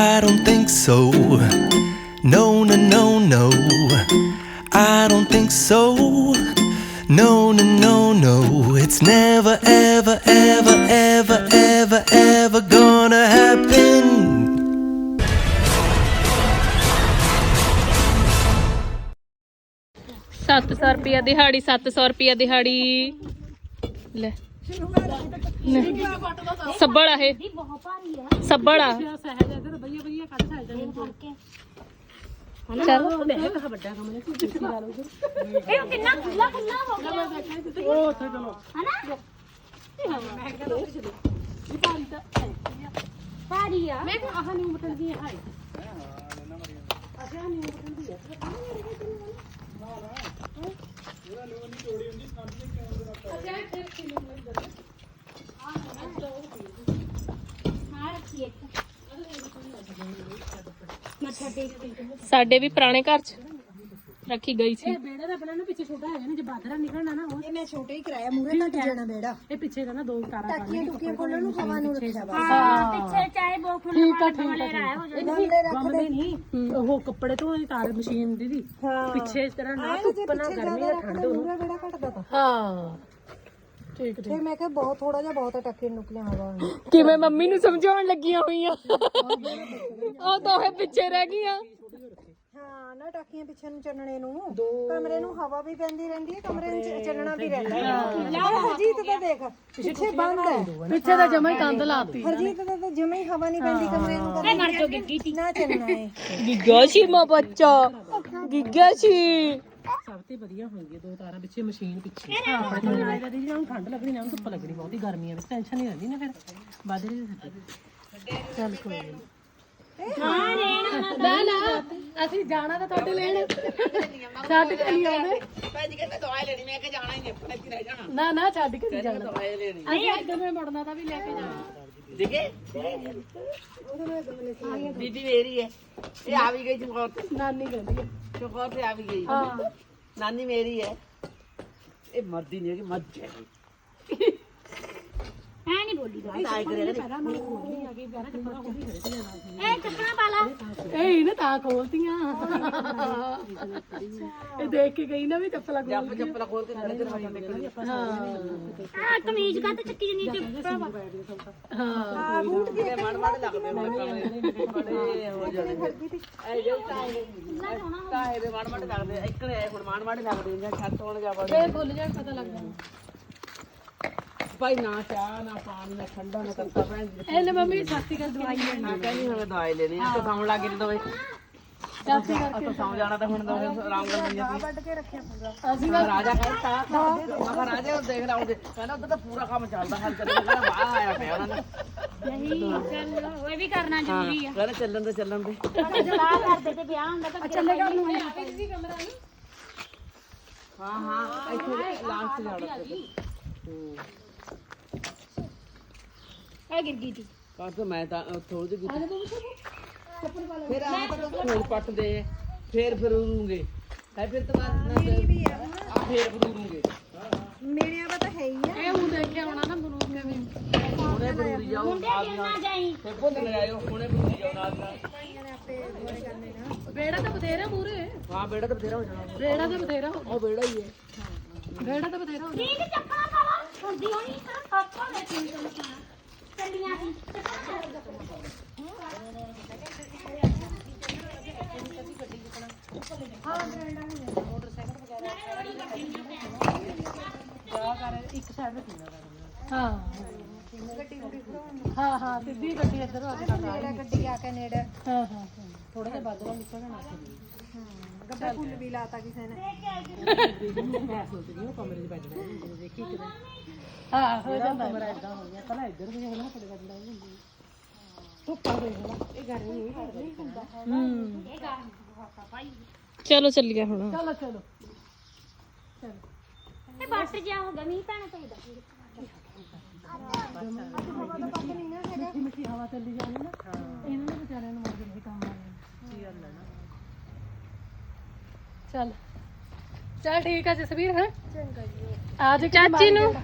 I don't think so. No, no, no, no. I don't think so. No, no, no, no. It's never, ever, ever, ever, ever, ever gonna happen. ਸੱਤ ਸੌ ਰੁਪਿਆ ਦਿਹਾੜੀ 700 ਰੁਪਿਆ ਦਿਹਾੜੀ ਲੈ ਲੈ। ਸੱਬੜ ਆ ਇਹ ਸੱਬੜ ਆ ਚਲ ਇਹ ਕਿੰਨਾ ਖੁੱਲਾ ਖੁੱਲਾ ਹੋ ਗਿਆ ਉਹ ਉੱਥੇ ਚਲੋ ਹਨਾ ਭਾਰੀ ਆ ਮੈਂ ਆਹ ਨਹੀਂ ਮਤਲਬ ਦੀ ਹੈ ਹਾਂ ਰੱਖੀਏ ਮੱਥਾ ਟੇਕ ਕੇ ਸਾਡੇ ਵੀ ਪੁਰਾਣੇ ਘਰ ਚ ਰੱਖੀ ਗਈ ਸੀ। ਬੇੜਾ ਦਾ ਆਪਣਾ ਨਾ ਪਿੱਛੇ ਛੋਟਾ ਹੈਗਾ ਨਾ ਜੇ ਬਾਦਰਾ ਨਿਕਲਣਾ ਨਾ ਉਹ ਇਹ ਮੈਂ ਛੋਟੇ ਹੀ ਕਰਾਇਆ ਮੂਰੇ ਤੱਕ ਜਾਣਾ ਬੇੜਾ। ਇਹ ਪਿੱਛੇ ਦਾ ਨਾ ਦੋ ਤਾਰਾਂ ਟਾਕੀਆਂ ਟੁਕੀਆਂ ਖੋਲਣ ਨੂੰ ਹਵਾ ਨੂੰ ਰੱਖਿਆ ਵਾ। ਹਾਂ। ਪਿੱਛੇ ਚਾਹੇ ਬਹੁਤ ਖੁੱਲਾ ਵਾਲਾ ਵਾਲੇ ਰਾਹ ਹੋ ਜਾਂਦਾ ਗਮਲੇ ਰੱਖ ਗਮਲੇ ਨਹੀਂ ਉਹ ਕੱਪੜੇ ਤੋਂ ਤਾਰ ਮਸ਼ੀਨ ਦੀ ਦੀ ਪਿੱਛੇ ਇਸ ਤਰ੍ਹਾਂ ਨਾ ਧੁੱਪ ਨਾ ਗਰਮੀ ਨਾ ਠੰਡ ਮੂਰੇ ਬੇੜਾ ਘਟਦਾ ਤਾ ਹਾਂ। ਠੀਕ ਠੀਕ। ਫਿਰ ਮੈਂ ਕਿਹਾ ਬਹੁਤ ਥੋੜਾ ਜਿਹਾ ਬਹੁਤ ਟੱਕੇ ਨਿਕਲਿਆ ਹਵਾ ਨੂੰ। ਕਿਵੇਂ ਮੰਮੀ ਨੂੰ ਸਮਝਾਉਣ ਲੱਗੀਆਂ ਹੋਈਆਂ? ਉਹ ਦੋਹੇ ਪਿੱਛੇ ਰਹਿ ਗਈਆਂ। ਹਾਂ ਨਾ ਟਾਕੀਆਂ ਪਿੱਛੇ ਨੂੰ ਚੱਲਣੇ ਨੂੰ। ਕਮਰੇ ਨੂੰ ਹਵਾ ਵੀ ਪੈਂਦੀ ਰਹਿੰਦੀ ਹੈ ਕਮਰੇ ਨੂੰ ਚੱਲਣਾ ਵੀ ਰਹਿੰਦਾ। ਹੈ। ਹਰਜੀਤ ਤਾਂ ਦੇਖ ਪਿੱਛੇ ਬੰਦ ਹੈ। ਪਿੱਛੇ ਦਾ ਜਮਾ ਹੀ ਕੰਧ ਲਾਤੀ ਹਰਜੀਤ ਦਾ ਤਾਂ ਜਮੇ ਹੀ ਹਵਾ ਨਹੀਂ ਪੈਂਦੀ ਕਮਰੇ ਨੂੰ ਕਦੇ ਮਰ ਜੋ ਗਿੱਗੀ ਨਾ ਚੱਲਣਾ ਹੈ ਗਿੱਗਾ ਸੀ ਮਾ ਬੱਚਾ। ਗਿੱਗਾ ਸੀ। ਸਭ ਤੋਂ ਵਧੀਆ ਹੋਣਗੇ ਦੋ ਤਾਰਾਂ ਪਿੱਛੇ ਮਸ਼ੀਨ ਪਿੱਛੇ। ਆਪਣੇ ਤੋਂ ਜਿਹੜਾ ਦੀ ਨਾ ਠੰਡ ਲੱਗਣੀ ਨਾ ਧੁੱਪ ਲੱਗਣੀ ਬਹੁਤੀ ਗਰਮੀਆਂ ਵਿੱਚ ਟੈਨਸ਼ਨ ਨਹੀਂ ਰਹਿੰਦੀ ਨਾ ਫਿਰ। ਬਾਦਰੇ ਦੇ ਥੱਲੇ ਚੱਲ ਕੋਈ ਨਹੀਂ ਨਾ ਨਾ ਅਸੀਂ ਜਾਣਾ ਤਾਂ ਤੁਹਾਡੇ ਲੈਣ। ਛੱਡ ਕੇ ਨਹੀਂ ਆਉਂਦੇ। ਭੈਣ ਜੀ ਕਹਿੰਦੇ ਦਵਾਈ ਲੈਣੀ ਮੈਂ ਕਿ ਜਾਣਾ ਹੀ ਨਹੀਂ ਆਪਣੇ ਇੱਥੇ ਰਹਿ ਜਾਣਾ। ਨਾ ਨਾ ਛੱਡ ਕੇ ਨਹੀਂ ਜਾਣਾ। ਦਵਾਈ ਲੈਣੀ। ਅਸੀਂ ਇੱਧਰ ਨੂੰ ਮੁੜਨਾ ਤਾਂ ਵੀ ਲੈ ਕੇ ਜਾਣਾ। ਦੇਖੇ? ਬੀਬੀ ਮੇਰੀ ਹੈ। ਇਹ ਆ ਵੀ ਗਈ ਚਮਕੌਰ ਤੇ ਨਾਨੀ ਕਹਿੰਦੀ ਹੈ। ਚਮਕੌਰ ਤੇ ਆ ਵੀ ਗਈ। ਹਾਂ। ਨਾਨੀ ਮੇਰੀ ਹੈ। ਇਹ ਮਰਦੀ ਨਹੀਂ ਹੈਗੀ ਮੱਝ ਹੈ। ਐ ਨਹੀਂ ਬੋਲੀ ਦਾ ਇਹ ਚੱਪਣਾ ਪਾ ਲਾ। ਇਹ ਹੀ ਨਾ ਤਾਂ ਖੋਲਤੀਆਂ। ਇਹ ਦੇਖ ਕੇ ਗਈ ਨਾ ਵੀ ਚੱਪਲਾਂ ਖੋਲ ਜੱਪ ਚੱਪਲਾ ਖੋਲ ਕੇ ਖੜੇ ਤੇ ਮੱਥਾ ਟੇਕਣੀ ਆ। ਕਮੀਜ਼ ਕਾ ਤੇ ਚੱਕੀ ਜਨੀ ਚ ਭਰਾਵਾ ਹਾਂ। ਮੜ ਮੜ ਲੱਗਦੇ ਹੁਣ ਬੜੇ ਹੋ ਜਾਣੇ ਐ ਜੇ ਤਾਏ ਤਾਏ ਦੇ ਮੜ ਮੜ ਲੱਗਦੇ ਇਕੜੇ ਹੁਣ ਮੜ ਮੜ ਲੱਗਦੇ ਜਾਂ ਛੱਤ ਹੋਣ ਜਾ ਬੜੇ ਇਹ ਖੁੱਲ ਜਾਣ ਪਤਾ ਲੱਗ ਜਾਣਾ ਭਾਈ ਨਾ ਚਾਹ ਨਾ ਪਾਣੀ ਨਾ ਠੰਡਾ ਨਾ ਤੱਤਾ ਭੈਣ ਜੀ। ਇਹਨੇ ਮੰਮੀ ਸਾਥੀ ਕਰ ਦਵਾਈ ਲੈਣੀ ਮੈਂ ਕਹਿੰਦੀ ਹੁਣ ਦਵਾਈ ਲੈਣੀ ਆ ਤੇ ਸੌਣ ਲੱਗ ਗਏ ਦੋਵੇਂ। ਸਾਥੀ ਕਰ ਆਪਾਂ ਸੌਂ ਜਾਣਾ ਤਾਂ ਹੁਣ ਦੋਵੇਂ ਆਰਾਮ ਨਾਲ ਮੰਜੇ ਤੇ ਵੱਢ ਕੇ ਰੱਖਿਆ ਪੂਰਾ। ਅਸੀਂ ਮੈਂ ਰਾਜਾ ਕਹਿੰਦਾ ਮੈਂ ਕਿਹਾ ਰਾਜਾ ਉਹ ਦੇਖ ਲਾਉਂਦੇ ਕਹਿੰਦਾ ਉੱਧਰ ਤਾਂ ਪੂਰਾ ਕੰਮ ਚੱਲਦਾ ਹਲ ਚੱਲਦਾ ਕਹਿੰਦਾ ਬਾਹਰ ਆਇਆ ਪਿਆ ਉਹਨਾਂ ਨੇ। ਨਹੀਂ ਚੱਲ ਉਹ ਵੀ ਕਰਨਾ ਜ਼ਰੂਰੀ ਆ। ਕਹਿੰਦਾ ਚੱਲਣ ਦੇ ਚੱਲਣ ਦੇ। ਸਲਾਹ ਕਰਦੇ ਤੇ ਵਿਆਹ ਹੁੰਦਾ ਤਾਂ ਚੱਲੇਗਾ ਹਾਂ ਹਾਂ ਇੱਥੇ ਲਾਂਚ ਜਾਣਾ ਇਹ ਗਿਰ ਗਈ ਸੀ। ਪਰ ਤਾਂ ਮੈਂ ਤਾਂ ਥੋੜੀ ਜਿਹੀ ਫਿਰ ਆ ਤਾਂ ਫੋਨ ਪੱਟਦੇ ਆ ਫੇਰ ਫਰੂਰੂਗੇ ਹੈ ਫਿਰ ਤਾਂ ਆ। ਫੇਰ ਫਰੂਰੂਗੇ ਮੇਰਿਆਂ ਦਾ ਤਾਂ ਹੈ ਹੀ ਆ। ਇਹ ਹੁਣ ਦੇਖ ਕੇ ਆਉਣਾ ਨਾ ਬਰੂ ਕੇ ਵੀ। ਹੁਣੇ ਫਰੂਰੀ ਜਾਓ ਨਾਲ ਨਾ ਜਾਈ। ਫਿਰ ਭੁੱਲ ਨਾ ਜਾਇਓ ਹੁਣੇ ਫਰੂਰੀ ਜਾਓ ਨਾਲ ਨਾਲ। ਬੇੜਾ ਤਾਂ ਬਥੇਰਾ ਮੂਰੇ ਹਾਂ ਬੇੜਾ ਤਾਂ ਬਥੇਰਾ ਹੋ ਜਾਣਾ। ਬੇੜਾ ਤਾਂ ਬਥੇਰਾ ਹੋ ਉਹ ਬੇੜਾ ਹੀ ਹੈ। ਬੇੜਾ ਤਾਂ ਬਥੇਰਾ ਹੋ ਠੀਕ ਚੱਪਣਾ ਪਾ ਲਾ। ਹੁੰਦੀ ਹੋਣੀ ਤਾਂ ਪਾਪਾ ਨੇ ਠੀਕ ਚੱਲੀਆਂ ਸੀ। ਹਾਂ। ਹਾਂ ਹਾਂ ਸਿੱਧੀ ਗੱਡੀ ਇੱਧਰ ਆ ਕੇ ਗੱਡੀ ਆ ਕੇ ਨੇੜੇ ਹਾਂ ਹਾਂ। ਥੋੜਾ ਜਿਹਾ ਬਾਦਲਾਂ ਨਿਕਲਣਾ ਗੱਡਾ ਫੁੱਲ ਵੀ ਲਾਤਾ ਕਿਸੇ ਨੇ। ਮੈਂ ਸੋਚਦੀ ਹਾਂ ਕਮਰੇ 'ਚ ਬੈਠਣਾ ਦੇਖੀ ਕਿਤੇ ਹਾਂ ਹੋ ਜਾਂਦਾ। ਕਮਰਾ ਇਦਾਂ ਹੋ ਗਿਆ ਪਹਿਲਾਂ ਇੱਧਰ ਵੀ ਹੋਣਾ ਤੁਹਾਡੇ ਬੈਠਣਾ ਹੁੰਦੀ ਧੁੱਪਾ ਦੇ ਹੋਣਾ। ਇਹ ਗਰਮੀ ਨਹੀਂ ਗਰਮੀ ਹੁੰਦਾ। ਹੂੰ। ਚਲੋ ਚੱਲੀਏ ਹੁਣ। ਚਲੋ ਚਲੋ। ਇਹ ਬੱਸ ਜਿਆ ਹੋ ਗਿਆ ਮੀਂਹ ਪੈਣਾ ਚਾਹੀਦਾ ਮਿੱਠੀ ਮਿੱਠੀ ਹਵਾ ਚੱਲੀ ਜਾਂਦੀ ਨਾ। ਇਹਨਾਂ ਨੂੰ ਵਿਚਾਰਿਆਂ ਨੂੰ ਮਰਦੇ ਨਹੀਂ ਕੰਮ ਆਉਂਦੇ ਚੱਲ। ਚੱਲ ਠੀਕ ਆ ਜਸਵੀਰ ਹੈ? ਚੰਗਾ ਜੀ। ਚਾਚੀ ਨੂੰ?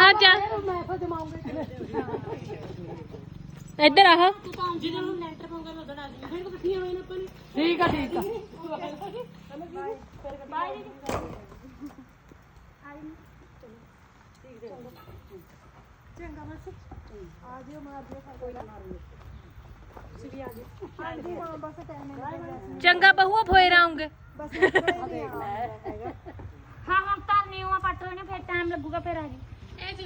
ਆ ਜਾ ਮੈਂ ਕੋ ਜਮਾਉਂਗੇ। ਇੱਧਰ ਆਹ। ਜਦੋਂ ਨੂੰ ਲੈਂਟਰ ਪਾਉਂਗਾ ਉਦੋਂ ਆ ਜਾਈਂ ਫਿਰ ਇਕੱਠੀਆਂ ਹੋਈਆਂ ਆਪਾਂ ਨੇ। ਠੀਕ ਆ ਠੀਕ ਆ। ਬਾਏ ਚੰਗਾ ਮਾਸੀ। ਆ ਜਿਓ ਮਾਰ ਦਿਓ ਕੋਈ ਨਾ। ਸਿੱਧੀ ਆ ਜੀ ਹਾਂਜੀ ਹਾਂ ਬਸ ਟਾਈਮ ਹੈ ਚੰਗਾ ਬਹੂਆ ਫੇਰ ਆਉਂਗੇ ਬਸ ਹੀ ਹੁਣ ਤਾਂ ਨਿਊ ਆ ਪੱਟ ਨੇ ਫਿਰ ਟਾਈਮ ਲੱਗੂਗਾ ਫਿਰ ਆ ਜੀ।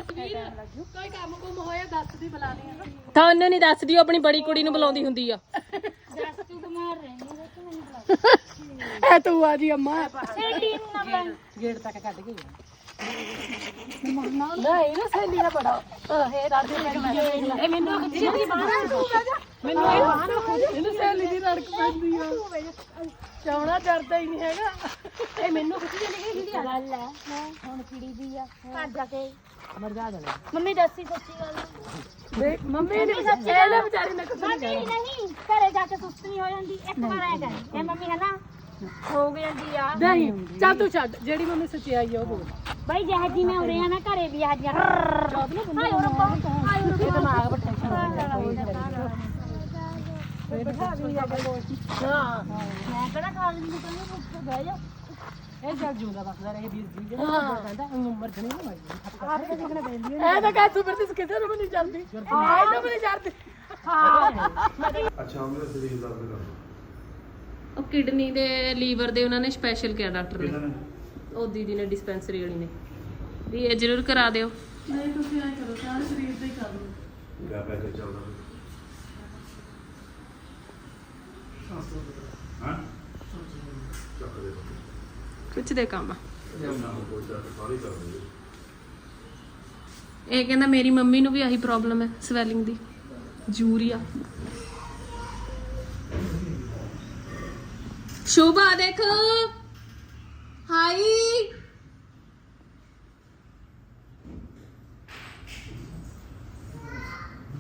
ਕੋਈ ਕੰਮ ਕੁਮ ਹੋਇਆ ਦੱਸ ਦੀ ਬੁਲਾ ਲਈ ਤੁਹਾਨੂੰ ਨਹੀਂ ਦੱਸਦੀ ਉਹ ਆਪਣੀ ਬੜੀ ਕੁੜੀ ਨੂੰ ਬੁਲਾਉਂਦੀ ਹੁੰਦੀ ਆ। ਦੱਸ ਤੂੰ ਰਹਿਣੀ ਐ ਆ ਜੀ ਅੰਮਾ। ਨਾ ਗੇਟ ਤੱਕ ਕੱਢ ਗਈ ਨਹੀਂ ਨਾ ਸਹੇਲੀ ਦਾ ਬੜਾ ਇਹ ਰਾਜੇ ਇਹ ਮੈਨੂੰ ਖੁਸ਼ੀ ਦੀ ਬਾਹਰ ਤੂੰ ਬਹਿ ਜਾ ਮੈਨੂੰ ਇਹ ਬਾਹਰ ਇਹਨੂੰ ਸਹੇਲੀ ਦੀ ਰੜਕ ਪੈਂਦੀ ਆ ਚਾਉਣਾ ਡਰਦਾ ਹੀ ਨਹੀਂ ਹੈਗਾ ਇਹ ਮੈਨੂੰ ਖੁਸ਼ੀ ਦੀ ਨਿਕਲੀ ਹੁੰਦੀ ਗੱਲ ਹੈ ਹੁਣ ਕੁੜੀ ਦੀ ਆ ਘਰ ਜਾ ਕੇ ਮਰ ਜਾ ਜਾਣਾ ਮੰਮੀ ਦੱਸੀ ਸੱਚੀ ਗੱਲ ਦੇਖ ਮੰਮੀ ਨੇ ਸੱਚੀ ਇਹਨੇ ਵਿਚਾਰੀ ਨੇ ਕੁਝ ਮੰਮੀ ਨਹੀਂ ਘਰੇ ਜਾ ਕੇ ਸੁਸਤ ਨਹੀਂ ਹੋ ਜਾਂਦੀ ਇੱਕ ਵਾਰ ਆਇਆ ਕਰ ਇਹ ਮੰਮੀ ਹੈ ਨਾ ਹੋ ਗਈ ਆ ਨਹੀਂ ਚੱਲ ਤੂੰ ਛੱਡ ਜਿਹੜੀ ਮੰਮੀ ਸੱਚਾਈ ਆ ਉਹ ਬੋਲ ਬਈ ਜਿਹੇ ਜੀ ਮੈਂ ਉਰੇ ਆ ਨਾ ਘਰੇ ਵੀ ਆ ਜੀਆਂ ਹਾਏ ਰੱਬਾ ਹਾਏ ਇਹ ਰੱਬਾ ਦਿਮਾਗ ਪਰ ਟੈਨਸ਼ਨ ਹਾਂ। ਮੈਂ ਕਿਹੜਾ ਖਾ ਲੈਂਦੀ ਤੈਨੂੰ ਪੁੱਛ ਬਹਿ ਜਾ। ਇਹ ਜਲ ਜੂਗਾ ਬਸ ਜ਼ਰਾ ਇਹ ਵੀਰ ਜੀ ਜਿਹੜਾ ਕਹਿੰਦਾ ਉਮਰ ਜਣੀ ਨਾ ਮਰ ਆਪ ਤਾਂ ਦੇਖਣਾ ਪੈਂਦੀ ਹੈ ਇਹ ਤਾਂ ਕਹਿ ਤੂੰ ਫਿਰ ਕਿਸੇ ਨੂੰ ਵੀ ਨਹੀਂ ਜਾਂਦੀ? ਹਾਂ ਇਹਨੂੰ ਵੀ ਨਹੀਂ ਜਾਂਦੀ। ਅੱਛਾ ਉਹਦਾ ਸਰੀਰ ਦਰਦ ਕਰਦਾ। ਉਹ ਕਿਡਨੀ ਦੇ ਲੀਵਰ ਦੇ ਉਹਨਾਂ ਨੇ ਸਪੈਸ਼ਲ ਕਿਹਾ ਡਾਕਟਰ ਨੇ? ਉਹ ਦੀਦੀ ਨੇ ਡਿਸਪੈਂਸਰੀ ਵਾਲੀ ਨੇ। ਵੀ ਇਹ ਜ਼ਰੂਰ ਕਰਾ ਦਿਓ। ਨਹੀਂ ਤੁਸੀਂ ਐ ਕਰੋ ਸਾਰੇ ਸਰੀਰ ਦਾ ਹੀ ਕਰ ਲਓ ਕਿਆ ਪੈਸੇ ਚੱਲਦਾ? ਹਾਂ? ਚੱਕ ਦੇ। ਕੰਮ ਆ। ਨਾ ਕੋਈ ਚੱਕ ਸਾਰੀ ਕਰ ਦੇ ਇਹ ਕਹਿੰਦਾ ਮੇਰੀ ਮੰਮੀ ਨੂੰ ਵੀ ਆਹੀ ਪ੍ਰੋਬਲਮ ਹੈ ਸਵੈਲਿੰਗ ਦੀ। ਜੂਰੀਆ ਸ਼ੋਭਾ ਦੇਖ। ਹਾਈ।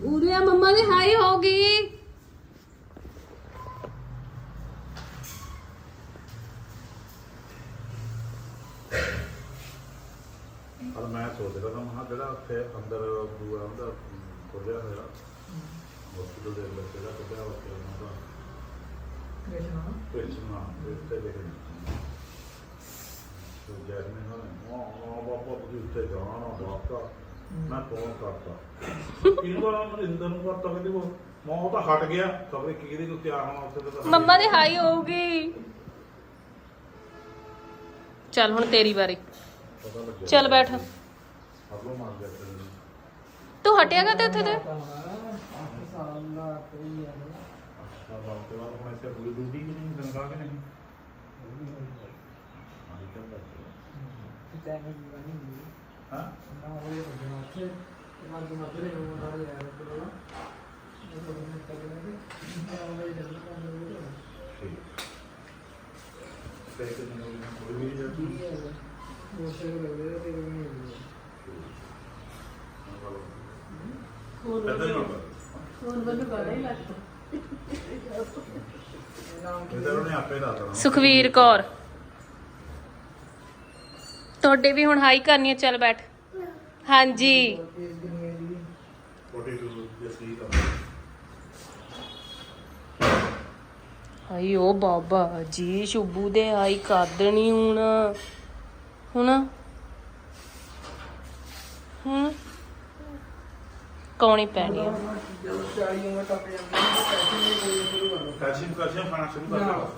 ਉਰੇ ਮੰਮਾ ਦੇ ਹਾਈ ਹੋ ਗਈ ਪਰ ਮੈਂ ਸੋਚਦਾ ਤਾਂ ਮਹਾ ਜਿਹੜਾ ਉੱਥੇ ਅੰਦਰ ਦੂਆ ਉਹਦਾ ਖੋਲਿਆ ਹੋਇਆ ਹਸਪੀਟਲ ਦੇ ਅੰਦਰ ਜਿਹੜਾ ਖੋਲਿਆ ਹੋਇਆ ਉਹਦਾ ਕ੍ਰਿਸ਼ਨਾ ਉੱਤੇ ਦੇਖਣਾ ਤੇ ਜੈਸਮੀਨ ਹਾਂ ਹਾਂ ਉੱਤੇ ਜਾਣਾ ਬਾਪਾ ਮੈਂ ਫੋਨ ਕਰਤਾ ਕਿਹਨੂੰ ਕਰਾਂ ਮੈਂ ਇੰਦਰ ਨੂੰ ਕਰਤਾ ਕਹਿੰਦੇ ਉਹ ਮੈਂ ਉਹ ਤਾਂ ਹਟ ਗਿਆ। ਖਬਰੇ ਕੀ ਇਹਦੇ ਉੱਤੇ ਆ ਹੋਣਾ ਉੱਥੇ ਤਾਂ ਮੰਮਾ ਦੇ ਹਾਈ ਹੋਊਗੀ। ਚੱਲ ਹੁਣ ਤੇਰੀ ਵਾਰੀ। ਪਤਾ ਲੱਗਿਆ। ਚੱਲ ਬੈਠ। ਹੱਥੋਂ ਮਾਰ ਗਿਆ ਤੈਨੂੰ। ਤੂੰ ਹਟਿਆਗਾ ਤੇ ਉੱਥੇ ਤੇ? ਅੱਛਾ ਬਾਪ ਤੇ ਬਾਅਦ ਹੁਣ ਇੱਥੇ ਪੂਰੀ ਡਿਊਟੀ ਕਿ ਨਹੀਂ ਕਿ ਨਹੀਂ। ਆਹੀ ਤਾਂ ਬਾਤ ਹੈ। ਹਾਂ ਪਤਾ ਨਹੀਂ ਹੁੰਦਾ ਫੋਨ ਬੰਦ ਕਰ ਹੀ ਲੱਗਦਾ ਇਹਦਾ ਉਹਨੇ ਆਪੇ ਦੱਸ ਦੇਣਾ ਸੁਖਵੀਰ ਕੌਰ। ਤੁਹਾਡੇ ਵੀ ਹੁਣ ਹਾਈ ਕਰਨੀ ਹੈ ਚੱਲ ਬੈਠ। ਹਾਂਜੀ। 42 ਹਾਈ ਓ ਬਾਬਾ, ਜੀ ਸ਼ੁਭੂ ਦੇ ਹਾਈ ਕਰ ਹੁਣ। ਹੁਣ? ਹੁਣ? ਕੌਣੀ ਪੈਣੀ ਆ? ਕੈਲਸ਼ੀਅਮ ਕੈਲਸ਼ੀਅਮ ਖਾਣਾ ਸ਼ੁਰੂ ਕਰ ਦਿਓ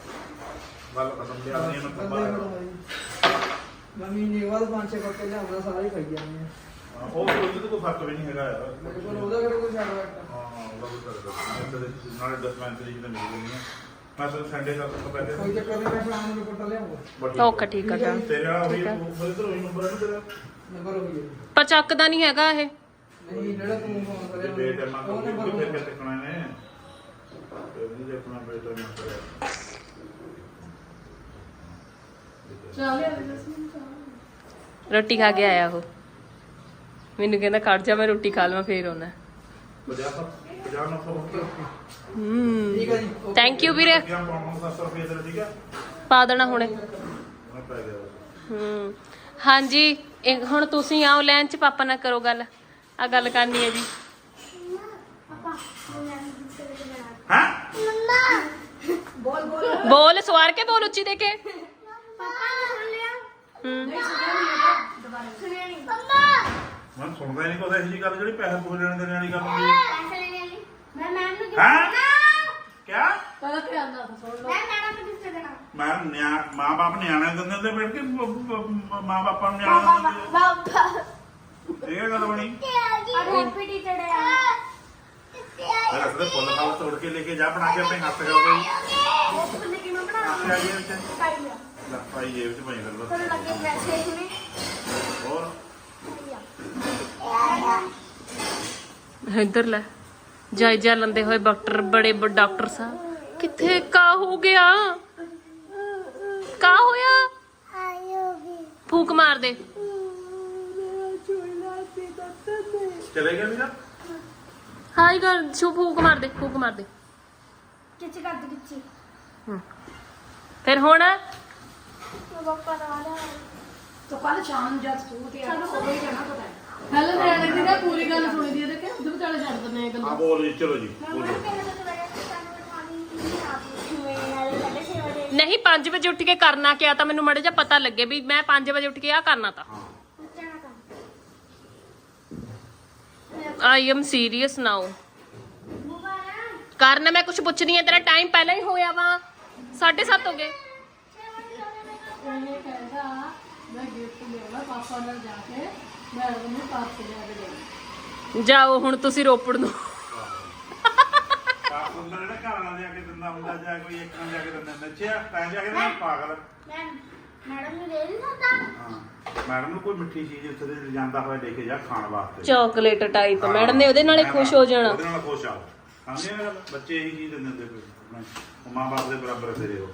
ਗੱਲ ਖਤਮ ਲਿਆ ਨਹੀਂ ਮੈਂ ਕੰਬਾ ਮੰਮੀ ਨੇ ਬਾਅਦ ਪੰਜ ਛੇ ਪੱਕੇ ਲਿਆਉਂਦਾ ਸਾਰਾ ਖਾਈ ਜਾਂਦੇ ਆ। ਉਹ ਕੋਈ ਤਾਂ ਕੋਈ ਫ਼ਰਕ ਵੀ ਨਹੀਂ ਹੈਗਾ ਯਾਰ। ਮੇਰੇ ਕੋਲ ਉਹਦਾ ਕਿਹੜਾ ਕੋਈ ਛੱਡ ਬੈਠਾ ਹਾਂ ਉਹਦਾ ਕੋਈ ਫ਼ਰਕ ਨਹੀਂ। ਹੈ ਨਾਲੇ ਡਿਸਪੈਂਸਰੀ ਜਿਹਦਾ ਮਿਲ ਜਾਂਦੀ ਹੈ ਮੈਂ ਸਿਰ ਸੰਡੇ ਤੱਕ ਤੋਂ ਕੋਈ ਪਹਿਲੇ ਚੱਕਰ ਨਹੀਂ ਮੈਂ ਸ਼ਾਮ ਨੂੰ ਰਿਪੋਰਟ ਲਿਆਉਂਗਾ। ਵੱਡੀ ਓਕੇ ਠੀਕ ਆ ਤੇਰੇ ਨਾਲ ਹੋਈ ਫਿਰ ਇਧਰ ਹੋਈ ਨੰਬਰ ਹੈ ਨਾ ਤੇਰਾ। ਨੰਬਰ ਹੋ ਗਿਆ ਪਰ ਚੱਕਦਾ ਨਹੀਂ ਹੈਗਾ ਇਹ। ਨਹੀਂ ਜਿਹੜਾ ਤੂੰ ਫੋਨ ਤੇ ਕਰਿਆ ਬੇਟੇ ਨਾਲ ਉਹ ਕੋਈ ਨੰਬਰ ਕਿੱਥੇ ਹੋਊਗਾ। ਕਿੱਥੇ ਟਿਕਣਾ ਨੇ ਤੇ ਨਹੀਂ ਦੇਖਣਾ ਬੇਟੇ ਰੋਟੀ ਖਾ ਕੇ ਆਇਆ ਉਹ। ਮੈਨੂੰ ਕਹਿੰਦਾ ਖੜ ਜਾ ਮੈਂ ਰੋਟੀ ਖਾ ਲਵਾਂ ਫੇਰ ਆਉਣਾ। ਥੈਂਕ ਯੂ ਵੀਰੇ। ਪਾ ਦੇਣਾ ਹੁਣੇ। ਹਾਂਜੀ ਹੁਣ ਤੁਸੀਂ ਆਓ ਲੈਣ ਚ ਪਾਪਾ ਨਾਲ ਕਰੋ ਗੱਲ। ਆ ਗੱਲ ਕਰਨੀ ਹੈ ਜੀ। ਹਾਂ? ਬੋਲ ਬੋਲ। ਬੋਲ ਸਵਾਰ ਕੇ ਬੋਲ ਉੱਚੀ ਦੇ ਕੇ। ਪਾਪਾ ਨੇ ਸੁਣ ਲਿਆ। ਹੂੰ। ਸੁਣਿਆ ਨਹੀਂ ਪਾਪਾ ਮੈਂ ਸੁਣਦਾ ਹੀ ਨਹੀਂ ਕੋਈ ਇਹੋ ਜਿਹੀ ਗੱਲ ਜਿਹੜੀ ਪੈਸੇ ਪੂਰੇ ਲੈਣ ਦੇਣ ਵਾਲੀ ਗੱਲ ਹੁੰਦੀ ਹੈ। ਪੈਸੇ ਲੈਣੇ ਵਾਲੀ। ਮੈਂ ਮੈਮ ਨੂੰ ਹੈਂ? ਕਿਆ? ਪਹਿਲਾਂ ਧਿਆਨ ਨਾਲ ਸੁਣ ਲਓ। ਮੈਂ ਮੈਡਮ ਨੂੰ ਕਿੱਥੇ ਦੇਣਾ। ਮੈਂ ਨਿਆ ਮਾਂ ਬਾਪ ਨਿਆਣੇ ਦਿੰਦੇ ਹੁੰਦੇ ਬੈਠ ਕੇ ਮਾਂ ਬਾਪਾਂ ਨੂੰ ਨਿਆਣੇ ਦਿੰਦੇ ਹੁੰਦੇ ਬਾਬਾ ਇਹ ਕੀ ਗੱਲ ਬਣੀ? ਅਰੇ ਹੈਪੀ ਟੀਚਰ ਡੇ ਫਿਰ ਅਸਲੇ ਫੁੱਲ ਫਲ ਤੋੜ ਕੇ ਲੈ ਕੇ ਜਾ ਬਣਾ ਕੇ ਆਪਣੇ ਹੱਥ ਕਰ ਕੋਈ ਉਹ ਕਿਵੇਂ ਬਣਾ ਆਪੇ ਆ ਗਏ ਵਿੱਚ? ਕਰ ਲਿਆ ਲੈ ਭਾਈ ਜੇਬ ਚ ਪਾਈ ਕਰ ਤੁਹਾਨੂੰ ਲੱਗੇ ਪੈਸੇ ਕਿਵੇਂ ਹੋਰ? ਇੱਧਰ ਲੈ। ਜਾਇਜ਼ਾ ਲੰਦੇ ਹੋਏ ਡਾਕਟਰ ਬੜੇ ਬੜੇ ਡਾਕਟਰ ਸਾਹਿਬ। ਕਿੱਥੇ ਕਾ ਹੋ ਗਿਆ? ਕਾ ਹੋਇਆ? ਫੂਕ ਮਾਰ ਦੇ। ਚਲੇ ਗਏ ਵੀਰਾ? ਹਾਈ ਕਰ ਛੂ ਫੂਕ ਮਾਰ ਦੇ ਫੂਕ ਮਾਰ ਦੇ। ਕਿੱਥੇ ਕਰ ਦੇ ਕਿੱਥੇ ਫਿਰ ਹੁਣ? ਪਾਪਾ ਦਾ ਵਾਲਾ ਤਾਂ ਕੱਲ ਸ਼ਾਮ ਨੂੰ ਜਦ ਸਕੂਲ ਤੇ ਆਣਾ ਉਦੋਂ ਹੀ ਕਹਿਣਾ ਪਤਾ ਹੈ ਹੈਲੋ ਨਿਆਣੇ ਦੀ ਨਾ ਪੂਰੀ ਗੱਲ ਸੁਣੀ ਦੀ ਇਹਦੇ ਕਿ ਉਧਰ ਵਿਚਾਲੇ ਛੱਡ ਦਿੰਦੇ ਆ ਗੱਲਾਂ ਹਾਂ ਬੋਲ ਜੀ ਚਲੋ ਜੀ ਬੋਲੋ ਨਹੀਂ 5 ਵਜੇ ਉੱਠ ਕੇ ਕਰਨਾ ਕਿਆ ਤਾਂ ਮੈਨੂੰ ਮੜੇ ਜਾ ਪਤਾ ਲੱਗੇ ਵੀ ਮੈਂ 5 ਵਜੇ ਉੱਠ ਕੇ ਆ ਕਰਨਾ ਤਾਂ ਆਈ ਐਮ ਸੀਰੀਅਸ ਨਾਓ ਕਰਨ ਮੈਂ ਕੁਝ ਪੁੱਛਦੀ ਆ ਤੇਰਾ ਟਾਈਮ ਪਹਿਲਾਂ ਹੀ ਹੋਇਆ ਵਾ 7:30 ਹੋ ਗਏ ਇਹ ਕਹਿੰਦਾ ਮੈਂ ਗਿਫਟ ਲਿਆਉਣਾ ਪਾਪਾ ਨਾਲ ਜਾ ਕੇ ਮੈਂ ਉਹਨੂੰ ਪਾਸ ਲਿਆ ਕੇ ਦੇਣਾ। ਜਾਓ ਹੁਣ ਤੁਸੀਂ ਰੋਪੜ ਨੂੰ। ਪਾਪ ਹੁੰਦਾ ਜਿਹੜਾ ਘਰ ਵਾਲਾ ਜਾ ਕੇ ਦਿੰਦਾ ਹੁੰਦਾ ਜਾਂ ਕੋਈ ਇੱਕ ਨਾਲ ਜਾ ਕੇ ਦਿੰਦਾ ਨੱਚਿਆ ਤਾਂ ਜਾ ਕੇ ਦਿੰਦਾ ਪਾਗਲ। ਮੈਡਮ ਨੂੰ ਦੇ ਨਹੀਂ ਸਕਦਾ ਹਾਂ ਮੈਡਮ ਨੂੰ ਕੋਈ ਮਿੱਠੀ ਚੀਜ਼ ਉੱਥੇ ਦੇ ਜਾਂਦਾ ਹੋਇਆ ਲੈ ਕੇ ਜਾ ਖਾਣ ਵਾਸਤੇ। ਚਾਕਲੇਟ ਟਾਈਪ ਮੈਡਮ ਨੇ ਉਹਦੇ ਨਾਲੇ ਖੁਸ਼ ਹੋ ਜਾਣਾ। ਉਹਦੇ ਨਾਲ ਖੁਸ਼ ਆ। ਸਮਝੇ ਬੱਚੇ ਇਹੀ ਚੀਜ਼ ਦਿੰਦੇ ਹੁੰਦੇ ਕੋਈ। ਮਾਂ ਬਾਪ ਦੇ ਬਰਾਬਰ ਤੇਰੇ ਹੋ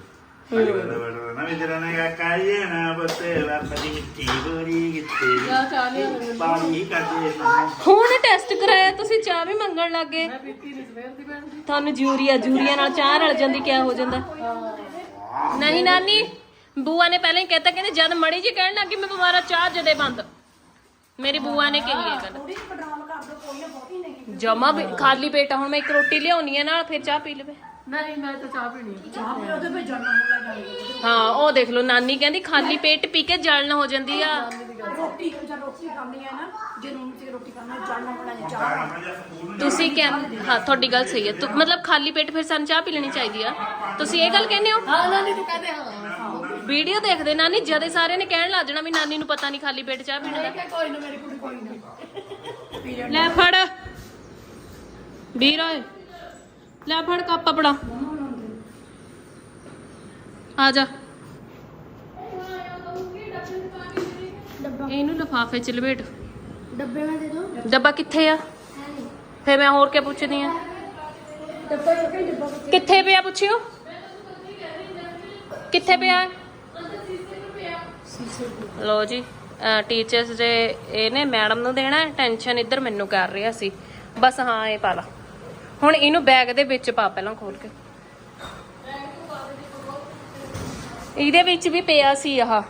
ਹੁਣ ਟੈਸਟ ਕਰਾਇਆ ਤੁਸੀਂ ਚਾਹ ਵੀ ਮੰਗਣ ਲੱਗੇ ਤੁਹਾਨੂੰ ਜੂਰੀਆ ਜੂਰੀਆ ਨਾਲ ਚਾਹ ਰਲ ਜਾਂਦੀ ਕਿਆ ਹੋ ਜਾਂਦਾ? ਨਹੀਂ ਨਾਨੀ ਬੂਆ ਨੇ ਪਹਿਲਾਂ ਹੀ ਕਹਿਤਾ ਕਹਿੰਦੇ ਜਦ ਮੜੀ ਜੀ ਕਹਿਣ ਲੱਗੀ ਮੈਂ ਬਿਮਾਰਾ ਚਾਹ ਜਦੇ ਬੰਦ। ਮੇਰੀ ਬੂਆ ਨੇ ਕਹੀ ਇਹ ਗੱਲ। ਜਮਾ ਖਾਲੀ ਪੇਟ ਆ, ਹੁਣ ਮੈਂ ਇੱਕ ਰੋਟੀ ਲਿਆਉਣੀ ਆ ਨਾਲ ਫਿਰ ਚਾਹ ਪੀ ਲਵੇ। ਨਹੀਂ ਮੈਂ ਤਾਂ ਚਾਹ ਪੀਣੀ ਹੈ ਚਾਹ ਪੀ ਉਹਦੇ ਵਿੱਚ ਜਾਣਾ ਹੋਣਾ ਜਾਣੀ ਹਾਂ ਉਹ ਦੇਖ ਲਓ ਨਾਨੀ ਕਹਿੰਦੀ ਖਾਲੀ ਪੇਟ ਪੀ ਕੇ ਜਲਨ ਹੋ ਜਾਂਦੀ ਆ। ਰੋਟੀ ਜਦ ਰੋਟੀ ਖਾਣੀ ਹੈ ਨਾ ਜੇ ਰੂਮ 'ਚ ਰੋਟੀ ਖਾਣੀ ਜਾਣਾ ਬਣਾ ਜਾ ਆਪਣਾ ਜਿਹਾ ਸਕੂਲ ਨੂੰ ਤੁਸੀਂ ਕਿਆ ਹਾਂ ਤੁਹਾਡੀ ਗੱਲ ਸਹੀ ਹੈ ਤੁ- ਮਤਲਬ ਖਾਲੀ ਪੇਟ ਫਿਰ ਸਾਨੂੰ ਚਾਹ ਪੀ ਲੈਣੀ ਚਾਹੀਦੀ ਆ। ਤੁਸੀਂ ਇਹ ਗੱਲ ਕਹਿੰਦੇ ਹੋ? ਹਾਂ ਨਾਨੀ ਤੂੰ ਕਹਦੇ ਹਾਂ ਵੀਡੀਓ ਦੇਖਦੇ ਨਾਨੀ ਜਦੇ ਸਾਰਿਆਂ ਨੇ ਕਹਿਣ ਲੱਗ ਜਾਣਾ ਵੀ ਨਾਨੀ ਨੂੰ ਪਤਾ ਨਹੀਂ ਖਾਲੀ ਪੇਟ ਚਾਹ ਪੀਣ ਦਾ। ਕਿ ਕੋਈ ਨਾ ਮੇਰੀ ਕੁੜੀ ਕੋਈ ਨਾ। ਲੈ ਫੜ। ਵੀਰ ਓਏ। ਲੈ ਫੜ ਕੱਪ ਆਪਣਾ। ਆ ਜਾ। ਇਹਨੂੰ ਲਫਾਫੇ ਚ ਲਪੇਟ। ਡੱਬੇ ਮੈਂ ਦੇ ਦੋ। ਡੱਬਾ ਕਿੱਥੇ ਆ? ਫੇ ਮੈਂ ਹੋਰ ਕੀ ਪੁੱਛਦੀ ਆ? ਡੱਬਾ ਕਿਹੜਾ ਡੱਬਾ ਕਿੱਥੇ ਪਿਆ ਪੁੱਛਿਓ? ਕਿੱਥੇ ਪਿਆ? ਲੋ ਜੀ ਟੀਚਰਸ ਦੇ ਇਹਨੇ ਮੈਡਮ ਨੂੰ ਦੇਣਾ ਟੈਨਸ਼ਨ ਇੱਧਰ ਮੈਨੂੰ ਕਰ ਰਿਹਾ ਸੀ। ਬਸ ਹਾਂ ਇਹ ਪਾ ਲਾ। ਹੁਣ ਇਹਨੂੰ ਬੈਗ ਦੇ ਵਿੱਚ ਪਾ ਪਹਿਲਾਂ ਖੋਲ ਕੇ। ਇਹਦੇ ਵਿੱਚ ਵੀ ਪਿਆ ਸੀ ਆਹ।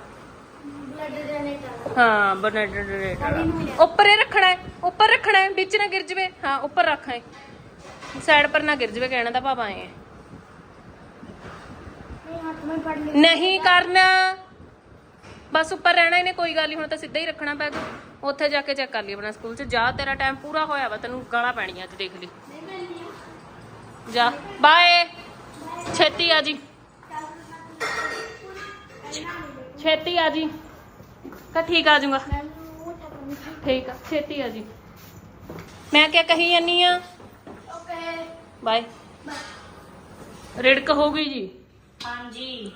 ਬਲੱਡ ਜਨਰੇਟਰ ਉੱਪਰ ਹੀ ਰੱਖਣਾ ਹੈ, ਉੱਪਰ ਰੱਖਣਾ ਹੈ, ਵਿੱਚ ਨਾ ਗਿਰ ਜਵੇ। ਹਾਂ, ਉੱਪਰ ਰੱਖਾਂ ਸਾਈਡ ਪਰ ਨਾ ਗਿਰ ਜਵੇ, ਕਹਿਣ ਦਾ ਭਾਵ ਆਏ ਨਹੀਂ ਕਰਨਾ। ਬਸ ਉੱਪਰ ਰਹਿਣਾ ਇਹਨੇ ਕੋਈ ਗੱਲ ਨਹੀਂ, ਹੁਣ ਤਾਂ ਸਿੱਧਾ ਹੀ ਰੱਖਣਾ ਬੈਗ। ਉੱਥੇ ਜਾ ਕੇ ਚੈੱਕ ਕਰ ਲਈ ਆਪਣਾ ਸਕੂਲ 'ਚ। ਜਾ ਤੇਰਾ ਟਾਈਮ ਪੂਰਾ ਹੋਇਆ ਵਾ, ਤੈਨੂੰ ਗਾਲਾਂ ਪੈਣੀਆਂ ਅੱਜ ਦੇਖ ਲਈ। ਜਾ। ਬਾਏ। ਛੇਤੀ ਆ ਜੀ। ਛੇਤੀ ਆ ਜੀ। ਕਾ ਠੀਕ ਆ ਜਾਊਗਾ। ਠੀਕ ਆ। ਛੇਤੀ ਆ ਜੀ। ਮੈਂ ਕਿਆ ਕਹੀ ਜਾਨੀ ਆ? Okay bye. ਰਿੜਕ ਹੋ ਗਈ ਜੀ। ਹਾਂਜੀ।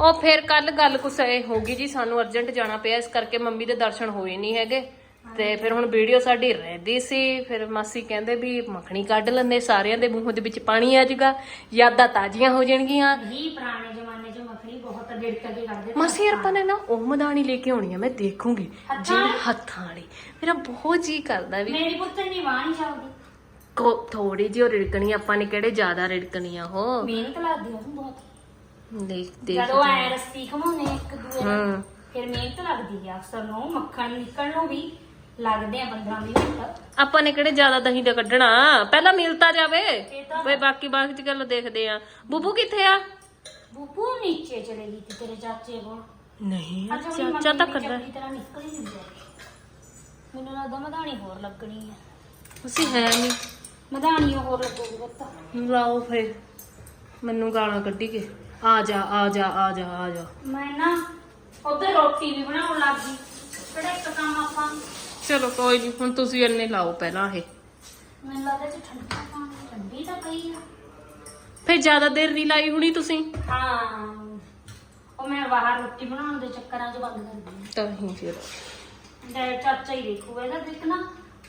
ਉਹ ਫਿਰ ਕੱਲ ਗੱਲ ਕੁਛ ਇਹ ਹੋ ਗਈ ਜੀ ਸਾਨੂੰ ਅਰਜੈਂਟ ਜਾਣਾ ਪਿਆ ਇਸ ਕਰਕੇ ਮੰਮੀ ਦੇ ਦਰਸ਼ਨ ਹੋਏ ਨਹੀਂ ਹੈਗੇ। ਤੇ ਫਿਰ ਹੁਣ ਵੀਡੀਓ ਸਾਡੀ ਰਹਿੰਦੀ ਸੀ ਫਿਰ ਮਾਸੀ ਕਹਿੰਦੇ ਵੀ ਮੱਖਣੀ ਕੱਢ ਲੈਂਦੇ ਸਾਰਿਆਂ ਦੇ ਮੂੰਹ ਦੇ ਵਿੱਚ ਪਾਣੀ ਆ ਜਾਊਗਾ ਯਾਦਾਂ ਤਾਜ਼ੀਆਂ ਹੋ ਜਾਣਗੀਆਂ। ਹੀ ਪੁਰਾਣੇ ਜ਼ਮਾਨੇ 'ਚ ਮੱਖਣੀ ਬਹੁਤ ਡਿੜਕ ਕੇ ਕਰਦੇ ਮਾਸੀ ਆਪਾਂ ਨੇ ਨਾ ਉਹ ਮਦਾਨੀ ਲੈ ਕੇ ਆਉਣੀ ਆ ਮੈਂ ਦੇਖੂੰਗੀ ਜਿਹੜੇ ਹੱਥਾਂ ਵਾਲੀ। ਮੇਰਾ ਬਹੁਤ ਜੀ ਕਰਦਾ ਵੀ ਮੇਰੀ ਪੁੱਤਰ ਨਹੀਂ ਨਹੀਂ ਜਾਊਗੀ ਕੋ ਥੋੜੀ ਜਿਹੀ ਉਹ ਰਿੜਕਣੀ ਆਪਾਂ ਨੇ ਕਿਹੜੇ ਜ਼ਿਆਦਾ ਰਿੜਕਣੀ ਆ ਉਹ? ਮਿਹਨਤ ਲੱਗਦੀ ਆ ਬਹੁਤ। ਦੇਖ ਦੇਖ ਜਦੋਂ ਐ ਰਸਤੀ ਘਮਾਉਣੇ ਇੱਕ ਦੂਏ ਨਾਲ ਫਿਰ ਮਿਹਨਤ ਲੱਗਦੀ ਆ ਅਕਸਰ ਨੂੰ ਮੱਖਣ ਨਿਕਲਣ ਨੂੰ ਵੀ। ਲੱਗਦੇ ਆ 15 20 ਮਿੰਟ। ਆਪਾਂ ਨੇ ਕਿਹੜੇ ਜ਼ਿਆਦਾ ਦਹੀਂ ਦਾ ਕੱਢਣਾ? ਪਹਿਲਾਂ ਮਿਲਤਾ ਜਾਵੇ। ਤਾਂ- ਬਾਕੀ ਬਾਕੀ ਦੀ ਗੱਲ ਦੇਖਦੇ ਆ। ਬੂਬੂ ਕਿੱਥੇ ਆ? ਬੂਬੂ ਨੀਚੇ ਚਲੇ ਗਈ ਤੀ ਤੇਰੇ ਚਾਚੇ ਕੋਲ। ਨਹੀਂ ਚਾਚਾ ਮੰਮੀ ਤਾਂ ਦੀ ਕਰਦਾ ਚੰਗੀ ਤਰ੍ਹਾਂ ਨਿਕਲ ਹੀ ਨਹੀਂ ਰਿਹਾ ਮੈਨੂੰ ਲੱਗਦਾ ਮਧਾਣੀ ਹੋਰ ਲੱਗਣੀ ਹੈ ਅਸੀਂ ਹੈ ਨਹੀਂ। ਮਧਾਣੀ ਹੋਰ ਲੱਗੂਗੀ ਬੱਤਾ ਲਾਓ ਫੇਰ। ਮੈਨੂੰ ਗਾਲਾਂ ਕੱਢੀ ਕੇ ਆ ਜਾ ਆ ਜਾ ਆ ਜਾ ਆ ਜਾ। ਮੈਂ ਨਾ ਉਧਰ ਰੋਟੀ ਵੀ ਬਣਾਉਣ ਲੱਗ ਗਈ। ਕਿਹੜਾ ਇੱਕ ਕੰਮ ਆਪਾਂ ਚਲੋ ਕੋਈ ਨਹੀਂ ਹੁਣ ਤੁਸੀਂ ਇੰਨੇ ਲਾਓ ਪਹਿਲਾਂ ਇਹ। ਮੈਨੂੰ ਲੱਗਦਾ ਕਿ ਠੰਡਾ ਪਾਣੀ ਠੰਡੀ ਤਾਂ ਪਈ ਆ। ਫੇਰ ਜ਼ਿਆਦਾ ਦੇਰ ਨਹੀਂ ਲਾਈ ਹੁਣੀ ਤੁਸੀਂ? ਹਾਂ ਉਹ ਮੈਂ ਬਾਹਰ ਰੋਟੀ ਬਣਾਉਣ ਦੇ ਚੱਕਰਾਂ 'ਚ ਬੰਦ ਕਰ ਦਿੱਤੀ ਤਾਂ ਹੀ ਫਿਰ। ਡੈ ਚਾਚਾ ਹੀ ਦੇਖੂਗਾ ਇਹਦਾ ਦੇਖਣਾ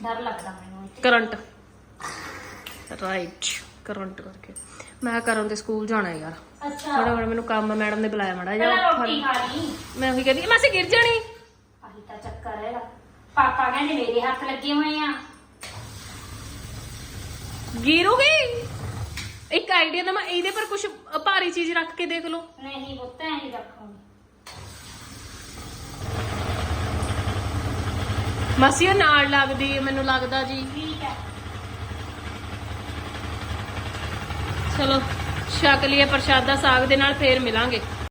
ਡਰ ਲੱਗਦਾ ਮੈਨੂੰ। ਕਰੰਟ। ਰਾਈਟ ਕਰੰਟ ਕਰਕੇ। ਮੈਂ ਕਰਨ ਦੇ ਸਕੂਲ ਜਾਣਾ ਯਾਰ। ਅੱਛਾ। ਥੋੜਾ ਬੜਾ ਮੈਨੂੰ ਕੰਮ ਮੈਡਮ ਨੇ ਬੁਲਾਇਆ ਮੜਾ ਪਹਿਲਾਂ ਜਾ ਰੋਟੀ ਖਾ ਲਈ। ਮੈਂ ਉਹੀ ਕਹਿੰਦੀ ਮਾਸੀ ਗਿਰ ਜਾਣੀ। ਆਹੀ ਤਾਂ ਚੱਕਰ ਹੈਗਾ। ਪਾਪਾ ਕਹਿੰਦੇ ਮੇਰੇ ਹੱਥ ਲੱਗੇ ਹੋਏ ਆ। ਗਿਰੂਗੀ ਇੱਕ ਆਈਡੀਆ ਤਾਂ ਮੈਂ ਇਹਦੇ ਪਰ ਕੁਝ ਭਾਰੀ ਚੀਜ਼ ਰੱਖ ਕੇ ਦੇਖ ਲਓ। ਨਹੀਂ ਪੁੱਤ ਐ ਨਹੀਂ ਰੱਖੂਗੀ। ਮਾਸੀ ਉਹ ਨਾਲ ਲੱਗਦੀ ਹੈ ਮੈਨੂੰ ਲੱਗਦਾ ਜੀ। ਠੀਕ ਹੈ। ਚਲੋ ਛਕ ਲਈਏ ਪ੍ਰਸ਼ਾਦਾ ਸਾਗ ਦੇ ਨਾਲ ਫੇਰ ਮਿਲਾਂਗੇ।